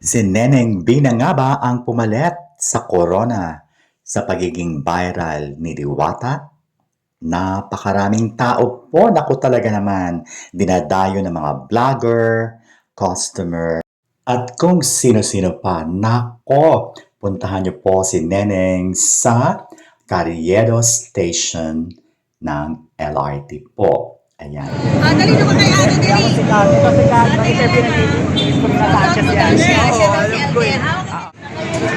Si Neneng Bina nga ba ang pumalit sa corona sa pagiging viral ni Diwata? Napakaraming tao po, naku talaga naman, dinadayo ng mga vlogger, customer, at kung sino-sino pa. Nako, puntahan niyo po si Neneng sa Carriedo Station ng LRT po. Ayan. Ah, dali naman kay Ate Dali. Si Kati, kasi Kati, interview na dito. ko rin na-touches yan. Siya Oo, daw si alam ko eh. Alden.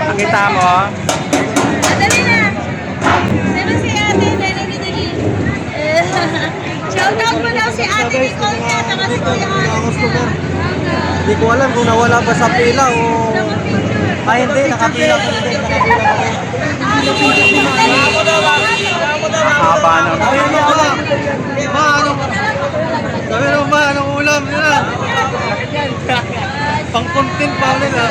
Nakita mo? Ah, dali na. Sino si Ate Dali? Dali. Eh, Shoutout mo daw si Ate Nicole niya, taka si Kuya Alex niya. Hindi ko alam kung nawala ba sa pila o... Ay, hindi. Nakapila ko. Hindi, nakapila ko. Haba na. Ayun na ba? Ma, ano? Sabi mo ba, anong ulam? Yun na. Content pa ulit ha.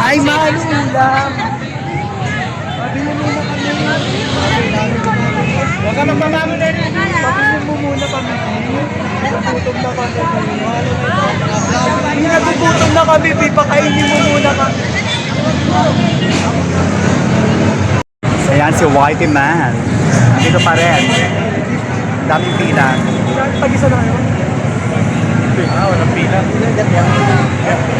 Ay, malulam. Huwag ka magmamamo na rin. Pabili mo muna kami. Nagutom na kami. Hindi nagugutom na kami, Bi. Pakainin mo muna kami. So yan si Whitey Man. Nandito pa rin. Daming pila. Pag-isa na kayo. Ah, walang pila. Sa